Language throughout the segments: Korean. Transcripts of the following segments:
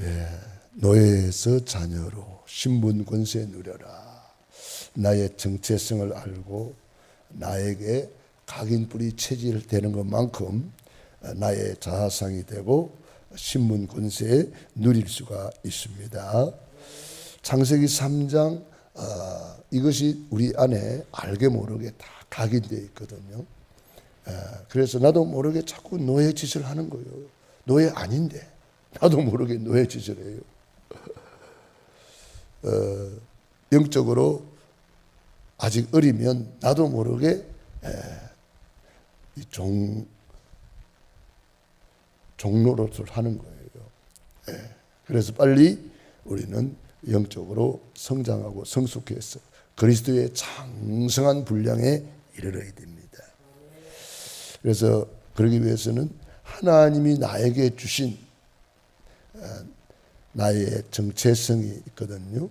예, 노예에서 자녀로 신분 권세 누려라. 나의 정체성을 알고 나에게 각인뿌리 체질 되는 것만큼 나의 자아상이 되고 신분 권세에 누릴 수가 있습니다. 창세기 3장 어, 이것이 우리 안에 알게 모르게 다 각인되어 있거든요. 에, 그래서 나도 모르게 자꾸 노예 짓을 하는 거예요. 노예 아닌데 나도 모르게 노예 짓을 해요. 어, 영적으로 아직 어리면 나도 모르게 에, 이 종, 종로릇을 하는 거예요. 예. 그래서 빨리 우리는 영적으로 성장하고 성숙해서 그리스도의 장성한 분량에 이르러야 됩니다. 그래서 그러기 위해서는 하나님이 나에게 주신 어, 나의 정체성이 있거든요.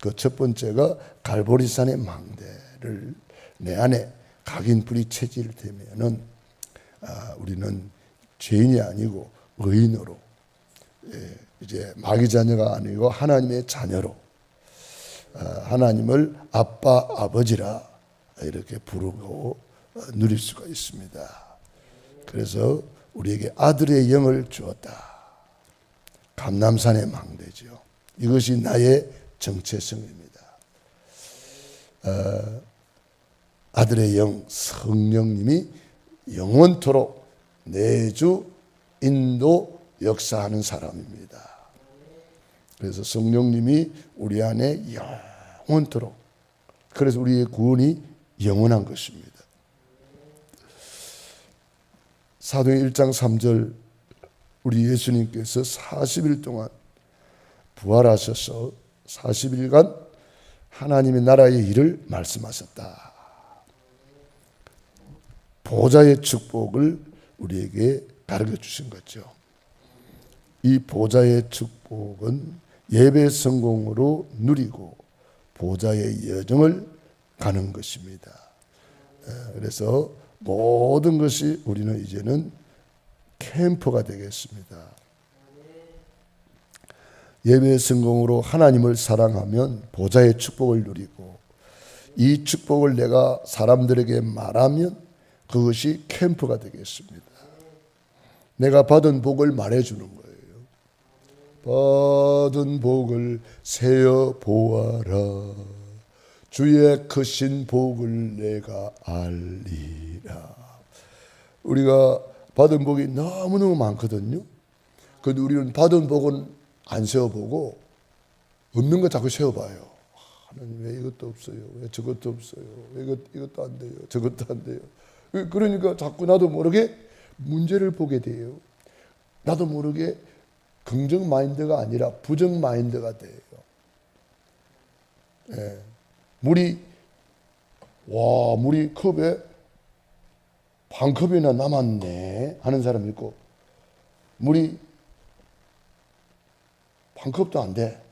그 첫 번째가 갈보리산의 망대를 내 안에 각인불이 체질 되면은 아, 우리는 죄인이 아니고 의인으로 예, 이제 마귀 자녀가 아니고 하나님의 자녀로 아, 하나님을 아빠 아버지라 이렇게 부르고 어, 누릴 수가 있습니다. 그래서 우리에게 아들의 영을 주었다. 감남산의 망대죠. 이것이 나의 정체성입니다. 어, 아들의 영 성령님이 영원토록 내주 인도 역사하는 사람입니다. 그래서 성령님이 우리 안에 영원토록 그래서 우리의 구원이 영원한 것입니다. 사도행 1장 3절 우리 예수님께서 40일 동안 부활하셔서 40일간 하나님의 나라의 일을 말씀하셨다. 보좌의 축복을 우리에게 가르쳐 주신 거죠. 이 보좌의 축복은 예배 성공으로 누리고 보좌의 여정을 가는 것입니다. 그래서 모든 것이 우리는 이제는 캠프가 되겠습니다. 예배 성공으로 하나님을 사랑하면 보좌의 축복을 누리고 이 축복을 내가 사람들에게 말하면 그것이 캠프가 되겠습니다. 내가 받은 복을 말해주는 거예요. 받은 복을 세어 보아라. 주의 크신 복을 내가 알리라. 우리가 받은 복이 너무너무 많거든요. 그런데 우리는 받은 복은 안 세어보고 없는 거 자꾸 세어봐요. 하나님 왜 이것도 없어요? 왜 저것도 없어요? 왜 이것, 이것도 안 돼요? 저것도 안 돼요? 그러니까 자꾸 나도 모르게 문제를 보게 돼요. 나도 모르게 긍정 마인드가 아니라 부정 마인드가 돼요. 예. 물이 와 물이 컵에 반 컵이나 남았네 하는 사람 있고 물이 반 컵도 안 돼.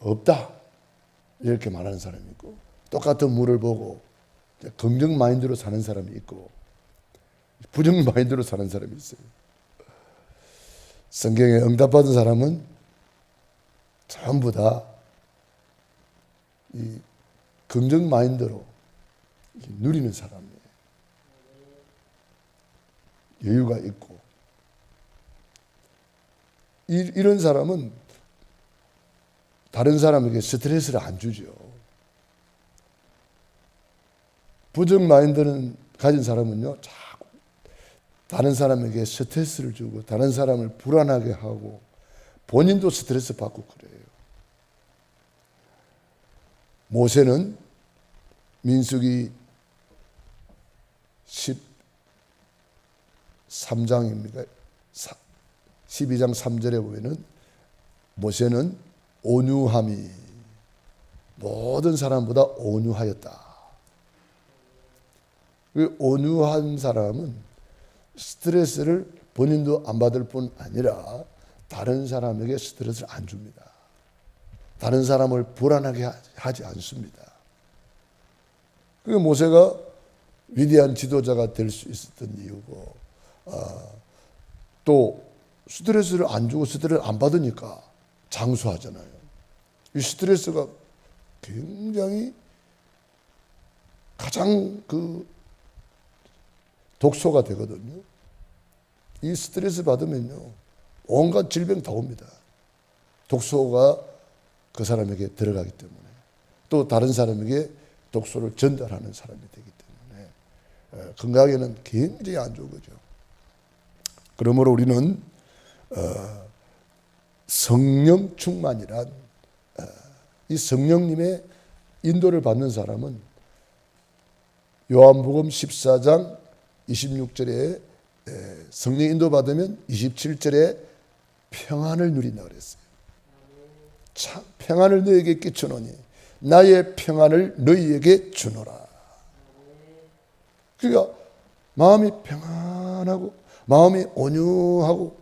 없다. 이렇게 말하는 사람이 있고 똑같은 물을 보고 긍정 마인드로 사는 사람이 있고 부정 마인드로 사는 사람이 있어요. 성경에 응답받은 사람은 전부 다 이 긍정 마인드로 누리는 사람이에요. 여유가 있고 이, 이런 사람은 다른 사람에게 스트레스를 안 주죠. 부정 마인드는 가진 사람은요, 자꾸 다른 사람에게 스트레스를 주고 다른 사람을 불안하게 하고 본인도 스트레스 받고 그래요. 모세는 민숙이 3장입니다. 12장 3절에 보면은 모세는 온유함이 모든 사람보다 온유하였다. 그 온유한 사람은 스트레스를 본인도 안 받을 뿐 아니라 다른 사람에게 스트레스를 안 줍니다. 다른 사람을 불안하게 하지 않습니다. 그 모세가 위대한 지도자가 될 수 있었던 이유고 또 스트레스를 안 주고 스트레스를 안 받으니까 장수하잖아요. 이 스트레스가 굉장히 가장 그 독소가 되거든요. 이 스트레스 받으면요. 온갖 질병 다 옵니다. 독소가 그 사람에게 들어가기 때문에 또 다른 사람에게 독소를 전달하는 사람이 되기 때문에 어, 건강에는 굉장히 안 좋은 거죠. 그러므로 우리는 어, 성령 충만이란 어, 이 성령님의 인도를 받는 사람은 요한복음 14장 26절에 성령 인도 받으면 27절에 평안을 누린다 그랬어요. 참 평안을 너에게 끼쳐노니 나의 평안을 너희에게 주노라. 그러니까 마음이 평안하고 마음이 온유하고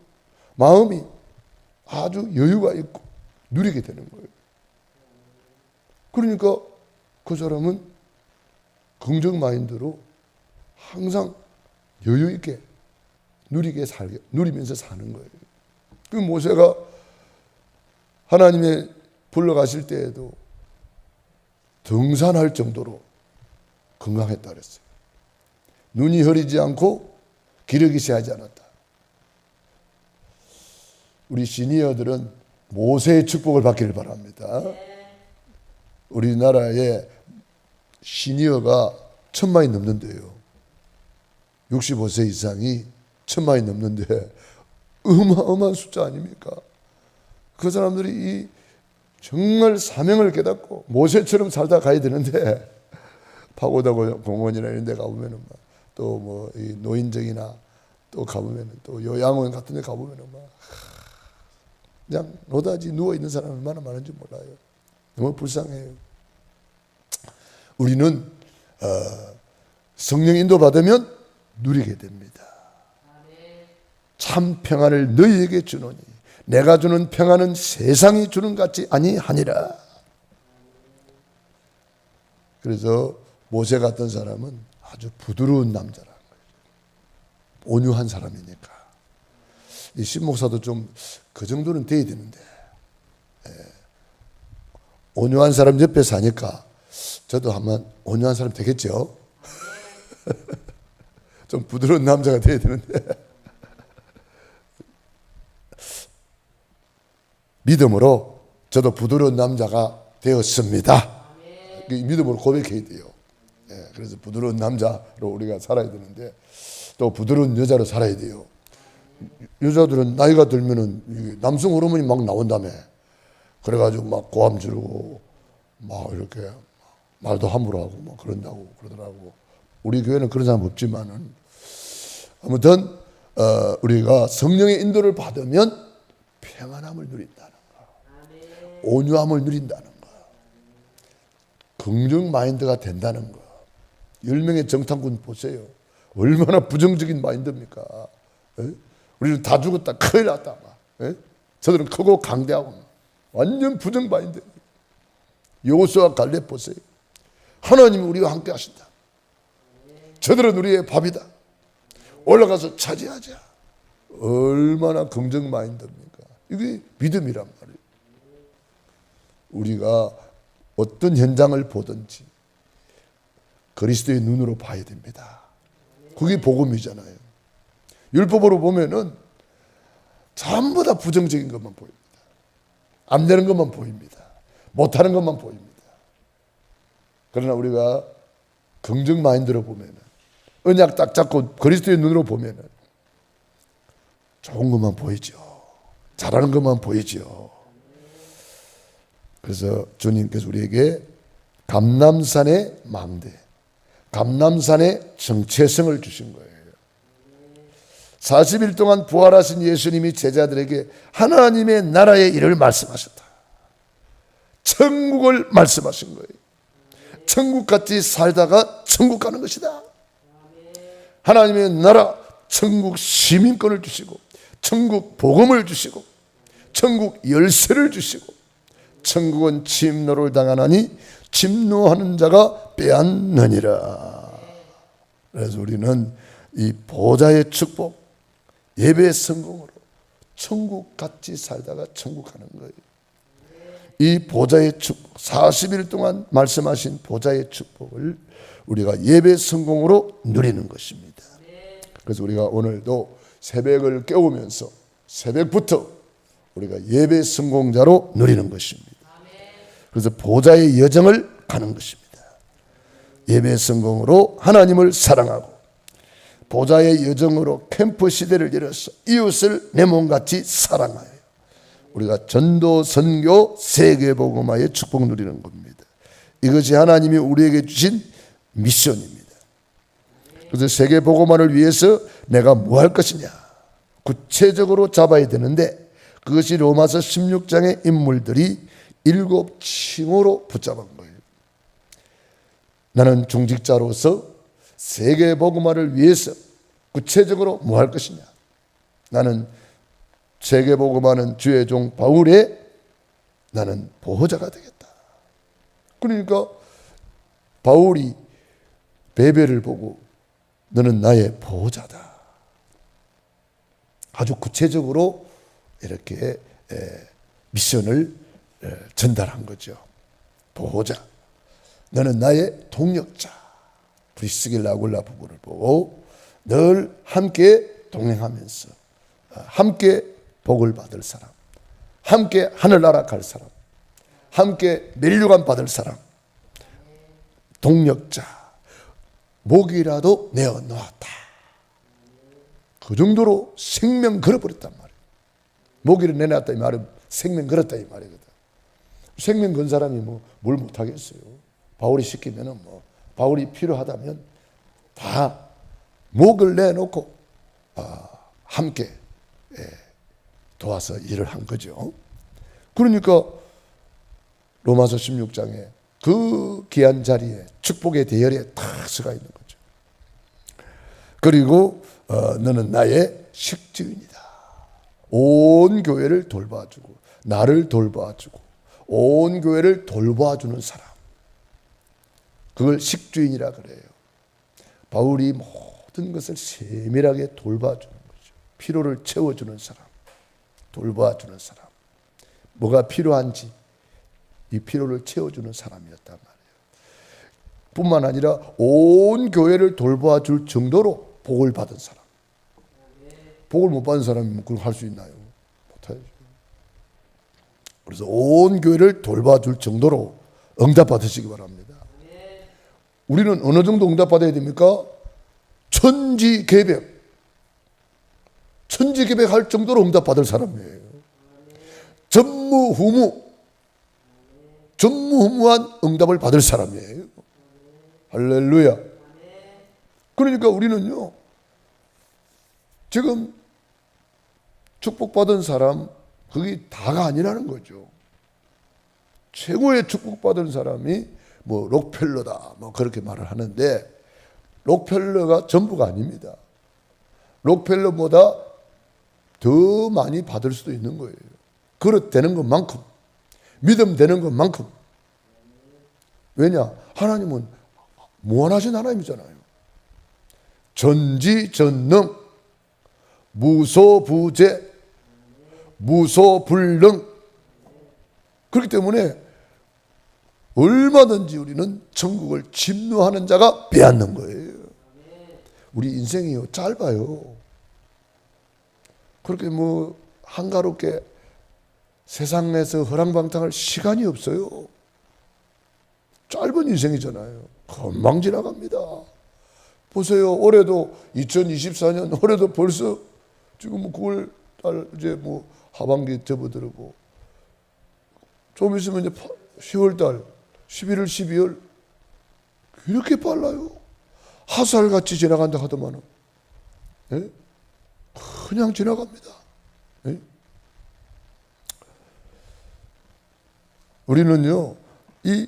마음이 아주 여유가 있고 누리게 되는 거예요. 그러니까 그 사람은 긍정 마인드로 항상 여유 있게 누리게 살게 누리면서 사는 거예요. 그 모세가 하나님의 불러가실 때에도 등산할 정도로 건강했다 그랬어요. 눈이 흐리지 않고 기력이 세하지 않았다. 우리 시니어들은 모세의 축복을 받기를 바랍니다. 우리나라에 시니어가 천만이 넘는데요. 65세 이상이 천만이 넘는데 어마어마한 숫자 아닙니까? 그 사람들이 이 정말 사명을 깨닫고 모세처럼 살다 가야 되는데 파고다 공원이나 이런 데 가보면은 또 뭐 노인정이나 또 가보면은 또 요양원 같은 데 가보면은 막 그냥 노다지 누워 있는 사람 얼마나 많은지 몰라요. 너무 불쌍해요. 우리는 어, 성령 인도 받으면 누리게 됩니다. 참 평안을 너희에게 주노니 내가 주는 평안은 세상이 주는 같지 아니하니라. 그래서 모세 같은 사람은 아주 부드러운 남자라는 거예요. 온유한 사람이니까. 이 신목사도 좀 그 정도는 돼야 되는데 예. 온유한 사람 옆에 사니까 저도 한번 온유한 사람 되겠죠. 좀 부드러운 남자가 돼야 되는데 믿음으로 저도 부드러운 남자가 되었습니다. 그 믿음으로 고백해야 돼요. 예, 그래서 부드러운 남자로 우리가 살아야 되는데 또 부드러운 여자로 살아야 돼요. 여자들은 나이가 들면은 남성 호르몬이 막 나온다며. 그래가지고 막 고함 지르고 막 이렇게 말도 함부로 하고 막 그런다고 그러더라고. 우리 교회는 그런 사람 없지만은 아무튼 어, 우리가 성령의 인도를 받으면 평안함을 누린다는 거, 온유함을 누린다는 거, 긍정 마인드가 된다는 거. 열 명의 정탐꾼 보세요. 얼마나 부정적인 마인드입니까? 에? 우리는 다 죽었다, 큰일 났다. 막. 에? 저들은 크고 강대하고 완전 부정 마인드. 요수와 갈렙 보세요. 하나님이 우리와 함께 하신다. 저들은 우리의 밥이다. 올라가서 차지하자. 얼마나 긍정 마인드입니까? 이게 믿음이란 말이에요. 우리가 어떤 현장을 보든지 그리스도의 눈으로 봐야 됩니다. 그게 복음이잖아요. 율법으로 보면은 전부 다 부정적인 것만 보입니다. 안 되는 것만 보입니다. 못하는 것만 보입니다. 그러나 우리가 긍정 마인드로 보면은 언약 딱 잡고 그리스도의 눈으로 보면은 좋은 것만 보이죠. 잘하는 것만 보이죠. 그래서 주님께서 우리에게 감남산의 망대, 감남산의 정체성을 주신 거예요. 40일 동안 부활하신 예수님이 제자들에게 하나님의 나라의 일을 말씀하셨다. 천국을 말씀하신 거예요. 천국같이 살다가 천국 가는 것이다. 하나님의 나라, 천국 시민권을 주시고, 천국 복음을 주시고, 천국 열쇠를 주시고, 천국은 침노를 당하나니 침노하는 자가 빼앗느니라. 그래서 우리는 이 보좌의 축복, 예배의 성공으로 천국 같이 살다가 천국 가는 거예요. 이 보좌의 축 40일 동안 말씀하신 보좌의 축복을 우리가 예배 성공으로 누리는 것입니다. 그래서 우리가 오늘도 새벽을 깨우면서 새벽부터 우리가 예배 성공자로 누리는 것입니다. 그래서 보좌의 여정을 가는 것입니다. 예배 성공으로 하나님을 사랑하고 보좌의 여정으로 캠프 시대를 열어서 이웃을 내 몸같이 사랑하여 우리가 전도 선교 세계 복음화의 축복 누리는 겁니다. 이것이 하나님이 우리에게 주신 미션입니다. 그래서 세계 복음화를 위해서 내가 뭐 할 것이냐 구체적으로 잡아야 되는데 그것이 로마서 16장의 인물들이 일곱 칭호로 붙잡은 거예요. 나는 중직자로서 세계 복음화를 위해서 구체적으로 뭐 할 것이냐? 나는 세계 복음화는 주의 종 바울의 나는 보호자가 되겠다. 그러니까 바울이 베베를 보고 너는 나의 보호자다. 아주 구체적으로 이렇게 에, 미션을 에, 전달한 거죠. 보호자. 너는 나의 동력자. 브리스길 라 굴라 부부를 보고 늘 함께 동행하면서 어, 함께 복을 받을 사람, 함께 하늘나라 갈 사람, 함께 멸류관 받을 사람, 동력자, 목이라도 내어 놓았다. 그 정도로 생명 걸어버렸단 말이에요. 목이를 내놨다 이 말은 생명 걸었다 이 말이거든. 생명 건 사람이 뭐 뭘 못하겠어요. 바울이 시키면은 뭐 바울이 필요하다면 다 목을 내놓고 아, 함께 예, 도와서 일을 한 거죠. 그러니까 로마서 16장에 그 귀한 자리에 축복의 대열에 탁 서가 있는 거죠. 그리고 어, 너는 나의 식주인이다. 온 교회를 돌봐주고 나를 돌봐주고 온 교회를 돌봐주는 사람. 그걸 식주인이라 그래요. 바울이 모든 것을 세밀하게 돌봐주는 거죠. 피로를 채워주는 사람, 돌봐주는 사람. 뭐가 필요한지 이 피로를 채워주는 사람이었단 말이에요. 뿐만 아니라 온 교회를 돌봐줄 정도로 복을 받은 사람. 복을 못 받은 사람이 그걸 할 수 있나요? 그래서 온 교회를 돌봐줄 정도로 응답 받으시기 바랍니다. 우리는 어느 정도 응답 받아야 됩니까? 천지 개벽. 천지 개벽 할 정도로 응답 받을 사람이에요. 전무후무. 전무후무한 응답을 받을 사람이에요. 할렐루야. 그러니까 우리는요, 지금 축복받은 사람, 그게 다가 아니라는 거죠. 최고의 축복받은 사람이 뭐 록펠러다, 뭐 그렇게 말을 하는데, 록펠러가 전부가 아닙니다. 록펠러보다 더 많이 받을 수도 있는 거예요. 그릇 되는 것만큼, 믿음 되는 것만큼. 왜냐? 하나님은 무한하신 하나님이잖아요. 전지전능, 무소부재, 무소불능. 그렇기 때문에 얼마든지 우리는 천국을 침노하는 자가 빼앗는 거예요. 우리 인생이요 짧아요. 그렇게 뭐 한가롭게 세상에서 허랑방탕할 시간이 없어요. 짧은 인생이잖아요. 금방 지나갑니다. 보세요. 올해도 2024년 올해도 벌써 지금 뭐 9월 달 이제 뭐 하반기 접어들고 좀 있으면 이제 10월 달 11월 12월 이렇게 빨라요. 하살같이 지나간다 하더만은 예? 그냥 지나갑니다. 예? 우리는요 이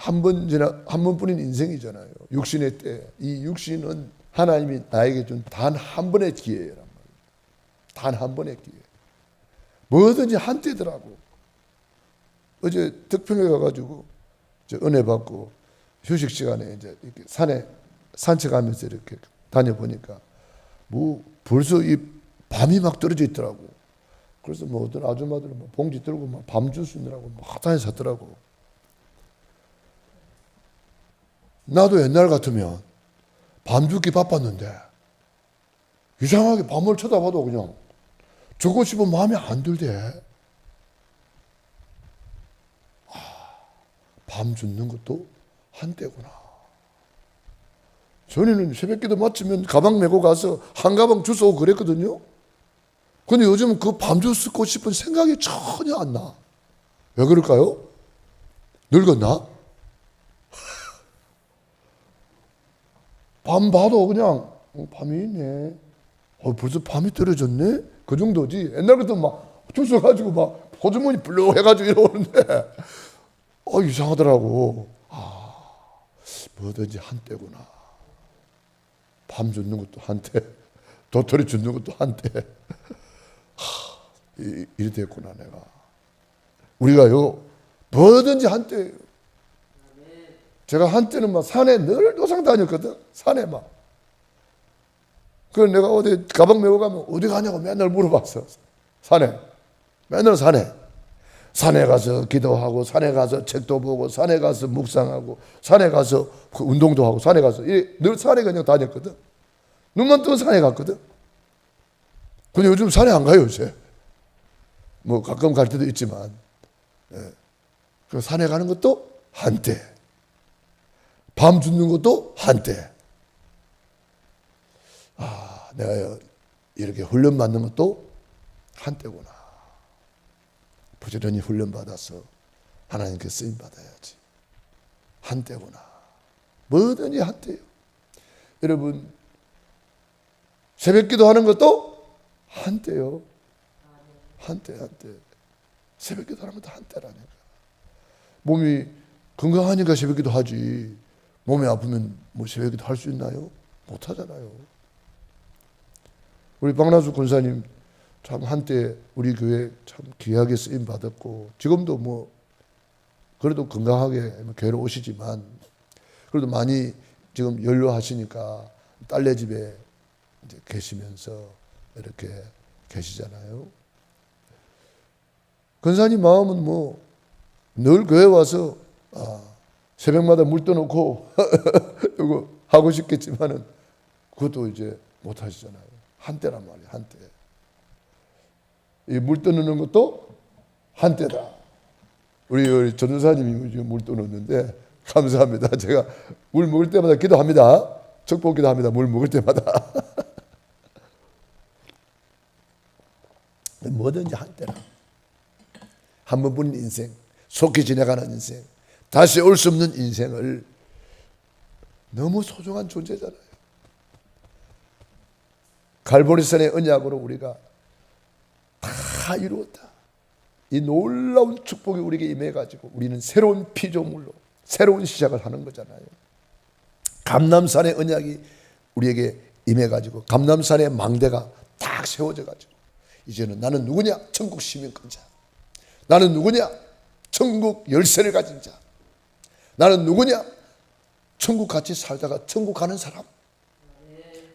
한 번 지나 한 번뿐인 인생이잖아요. 육신의 때 이 육신은 하나님이 나에게 준 단 한 번의 기회란 말이에요. 단 한 번의 기회. 뭐든지 한때더라고. 어제 덕평에 가가지고 은혜 받고 휴식 시간에 이제 이렇게 산에 산책하면서 이렇게 다녀보니까 뭐 벌써 이 밤이 막 떨어져 있더라고. 그래서 뭐 어떤 아줌마들은 막 봉지 들고 막 밤주 쓰느라고 막 하단에 섰더라고. 나도 옛날 같으면 밤 죽기 바빴는데 이상하게 밤을 쳐다봐도 그냥 죽고 싶은 마음이 안 들대. 아, 밤 죽는 것도 한때구나. 전에는 새벽기도 마치면 가방 메고 가서 한 가방 주워 그랬거든요. 근데 요즘은 그 밤주 쓰고 싶은 생각이 전혀 안 나. 왜 그럴까요? 늙었나? 밤 봐도 그냥 어, 밤이 있네. 어, 벌써 밤이 떨어졌네? 그 정도지. 옛날 같으면 막 주워가지고 막 호주머니 불러 해가지고 이러는데 어, 이상하더라고. 아, 뭐든지 한때구나. 밤 줍는 것도 한때, 도토리 줍는 것도 한때. 하, 이- 이리 됐구나 내가. 우리가요 뭐든지 한때. 제가 한때는 막 산에 늘 노상 다녔거든. 산에 막. 그래서 내가 어디 가방 메고 가면 어디 가냐고 맨날 물어봤어. 산에. 맨날 산에. 산에 가서 기도하고 산에 가서 책도 보고 산에 가서 묵상하고 산에 가서 그 운동도 하고 산에 가서 이- 늘 산에 그냥 다녔거든. 눈만 뜨면 산에 갔거든. 근데 요즘 산에 안 가요 요새. 뭐 가끔 갈 때도 있지만. 예. 그 산에 가는 것도 한때. 밤 죽는 것도 한때. 아, 내가 이렇게 훈련 받는 것도 한때구나. 부지런히 훈련 받아서 하나님께 쓰임 받아야지. 한때구나. 뭐든지 한때요. 여러분 새벽 기도하는 것도 한때요. 한때 한때. 새벽 기도하는 것도 한때라니까. 몸이 건강하니까 새벽 기도 하지. 몸이 아프면 뭐 새벽 기도 할 수 있나요? 못 하잖아요. 우리 박나수 군사님 참 한때 우리 교회 참 귀하게 쓰임 받았고 지금도 뭐 그래도 건강하게 교회로 오시지만 그래도 많이 지금 연로하시니까 딸네 집에 이제 계시면서 이렇게 계시잖아요. 근사님 마음은 뭐 늘 교회 와서 아, 새벽마다 물 떠놓고 이거 하고 싶겠지만은 그것도 이제 못 하시잖아요. 한때란 말이에요. 한때. 이물 떠놓는 것도 한때다. 우리, 우리 전도사님이 물 떠놓는데 감사합니다. 제가 물 먹을 때마다 기도합니다. 축복 기도합니다. 물 먹을 때마다. 뭐든지 한때라. 한 번뿐인 인생, 속히 지나가는 인생, 다시 올 수 없는 인생을 너무 소중한 존재잖아요. 갈보리산의 언약으로 우리가 다 이루었다. 이 놀라운 축복이 우리에게 임해가지고 우리는 새로운 피조물로 새로운 시작을 하는 거잖아요. 감남산의 언약이 우리에게 임해가지고 감남산의 망대가 딱 세워져가지고 이제는 나는 누구냐? 천국 시민권자. 나는 누구냐? 천국 열쇠를 가진 자. 나는 누구냐? 천국 같이 살다가 천국 가는 사람.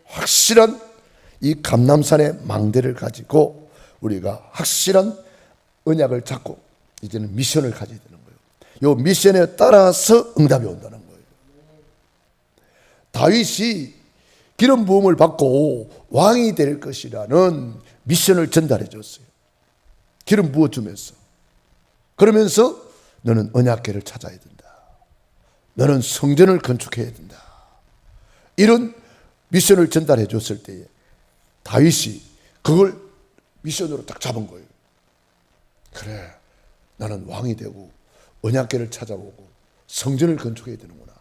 확실한 이 감남산의 망대를 가지고 우리가 확실한 언약을 잡고 이제는 미션을 가져야 되는 거예요. 요 미션에 따라서 응답이 온다는 거예요. 다윗이 기름 부음을 받고 왕이 될 것이라는 미션을 전달해 줬어요. 기름 부어 주면서 그러면서 너는 언약궤를 찾아야 된다. 너는 성전을 건축해야 된다. 이런 미션을 전달해 줬을 때에 다윗이 그걸 미션으로 딱 잡은 거예요. 그래, 나는 왕이 되고 언약궤를 찾아오고 성전을 건축해야 되는구나.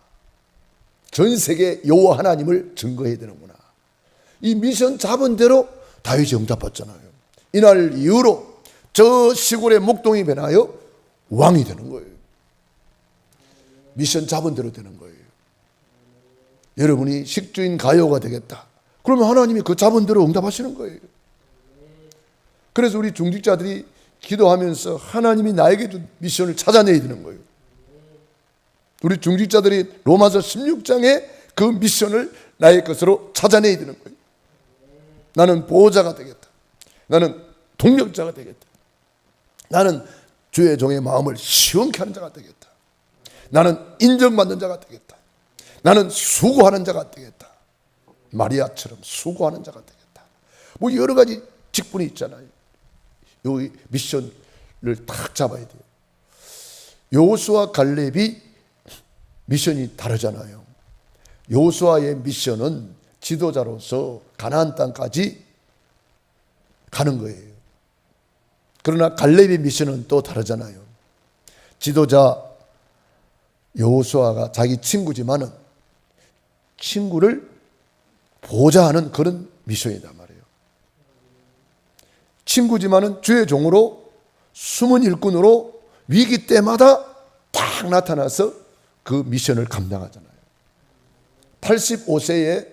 전 세계 여호와 하나님을 증거해야 되는구나. 이 미션 잡은 대로 다윗이 응답받잖아요. 이날 이후로 저 시골의 목동이 변하여 왕이 되는 거예요. 미션 잡은 대로 되는 거예요. 여러분이 식주인 가요가 되겠다. 그러면 하나님이 그 잡은 대로 응답하시는 거예요. 그래서 우리 중직자들이 기도하면서 하나님이 나에게 준 미션을 찾아내야 되는 거예요. 우리 중직자들이 로마서 16장에 그 미션을 나의 것으로 찾아내야 되는 거예요. 나는 보호자가 되겠다. 나는 동력자가 되겠다. 나는 주의 종의 마음을 시원케 하는 자가 되겠다. 나는 인정받는 자가 되겠다. 나는 수고하는 자가 되겠다. 마리아처럼 수고하는 자가 되겠다. 뭐 여러 가지 직분이 있잖아요. 여기 미션을 딱 잡아야 돼요. 요수와 갈렙이 미션이 다르잖아요. 요수아의 미션은 지도자로서 가나안 땅까지 가는 거예요. 그러나 갈렙의 미션은 또 다르잖아요. 지도자 여호수아가 자기 친구지만은 친구를 보좌하는 그런 미션이단 말이에요. 친구지만은 주의 종으로 숨은 일꾼으로 위기 때마다 딱 나타나서 그 미션을 감당하잖아요. 85세의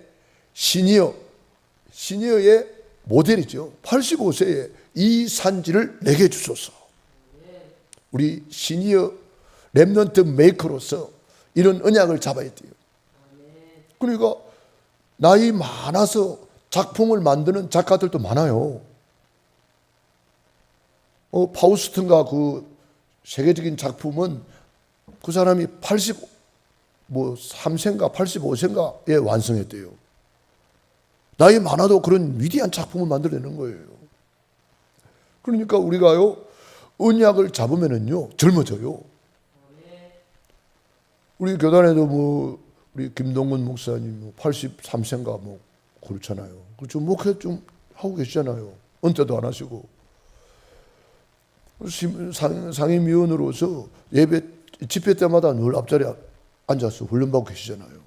시니어, 시니어의 모델이죠. 85세에 이 산지를 내게 주소서. 우리 시니어 랩넌트 메이커로서 이런 언약을 잡아야 돼요. 그러니까 나이 많아서 작품을 만드는 작가들도 많아요. 어, 파우스트인가 그 세계적인 작품은 그 사람이 80, 뭐 3세인가 85세인가에 완성했대요. 나이 많아도 그런 위대한 작품을 만들어내는 거예요. 그러니까 우리가요, 언약을 잡으면은요, 젊어져요. 우리 교단에도 뭐, 우리 김동근 목사님 뭐 83세인가 뭐 그렇잖아요. 그좀 목회 좀 하고 계시잖아요. 은퇴도 안 하시고. 심- 상, 상임위원으로서 예배, 집회 때마다 늘 앞자리에 앉아서 훈련받고 계시잖아요.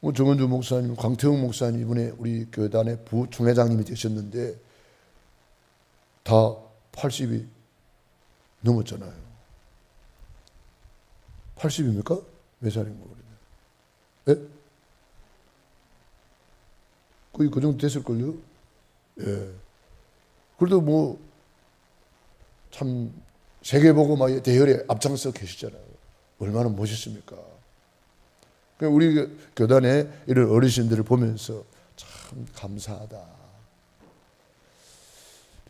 뭐 정은주 목사님, 광태웅 목사님 이번에 우리 교단의 부총회장님이 되셨는데 다 80이 넘었잖아요. 80입니까? 몇 살인 거 그러면? 예? 거의 그 정도 됐을걸요? 예. 그래도 뭐, 참, 세계보고마의 대열에 앞장서 계시잖아요. 얼마나 멋있습니까? 그러니까 우리 교- 교단에 이런 어르신들을 보면서 참 감사하다.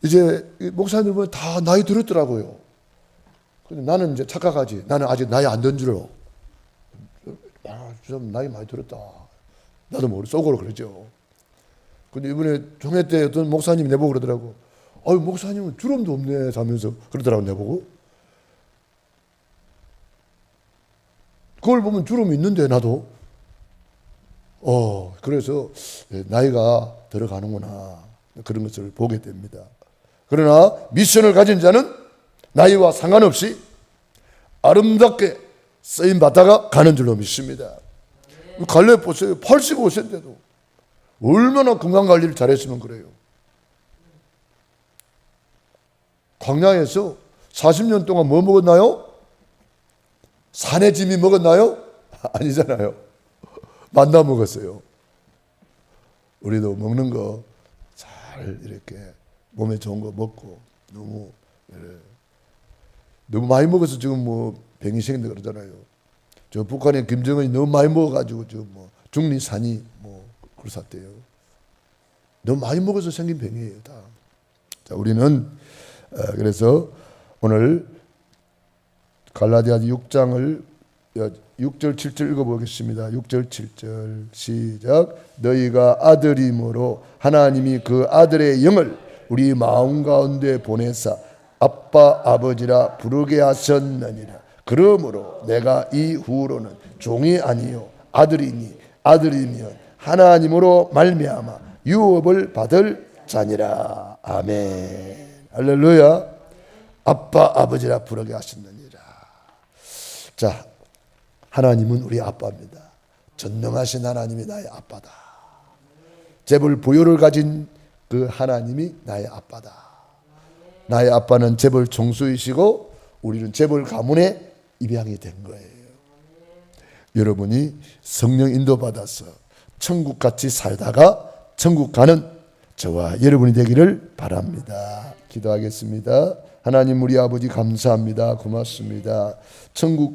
이제 이 목사님 보면 다 나이 들었더라고요. 근데 나는 이제 착각하지. 나는 아직 나이 안된 줄로. 아, 좀 나이 많이 들었다. 나도 모르 속으로 그러죠. 근데 이번에 종회 때 어떤 목사님이 내보고 그러더라고. 아유, 목사님은 주름도 없네. 하면서 그러더라고, 내보고. 그걸 보면 주름이 있는데, 나도. 어, 그래서 나이가 들어가는구나. 그런 것을 보게 됩니다. 그러나 미션을 가진 자는 나이와 상관없이 아름답게 쓰임 받다가 가는 줄로 믿습니다. 갈렙 보세요. 85세인데도 얼마나 건강 관리를 잘했으면 그래요. 광야에서 40년 동안 뭐 먹었나요? 산의 짐이 먹었나요? 아니잖아요. 만나 먹었어요. 우리도 먹는 거 잘 이렇게 몸에 좋은 거 먹고 너무 예, 너무 많이 먹어서 지금 뭐 병이 생긴다 그러잖아요. 저 북한의 김정은이 너무 많이 먹어가지고 지금 뭐 중리 산이 뭐 그렇았대요. 너무 많이 먹어서 생긴 병이에요 다. 자 우리는 어, 그래서 오늘 갈라디아 6장을 6절 7절 읽어보겠습니다. 6절 7절 시작 너희가 아들이므로 하나님이 그 아들의 영을 우리 마음 가운데 보내사 아빠 아버지라 부르게 하셨느니라 그러므로 내가 이후로는 종이 아니요 아들이니 아들이면 하나님으로 말미암아 유업을 받을 자니라 아멘 할렐루야 아빠 아버지라 부르게 하셨느니라 자 하나님은 우리 아빠입니다. 전능하신 하나님이 나의 아빠다. 재벌 부여를 가진 그 하나님이 나의 아빠다. 나의 아빠는 재벌 총수이시고 우리는 재벌 가문의 입양이 된 거예요. 여러분이 성령 인도 받아서 천국 같이 살다가 천국 가는 저와 여러분이 되기를 바랍니다. 기도하겠습니다. 하나님 우리 아버지 감사합니다. 고맙습니다. 천국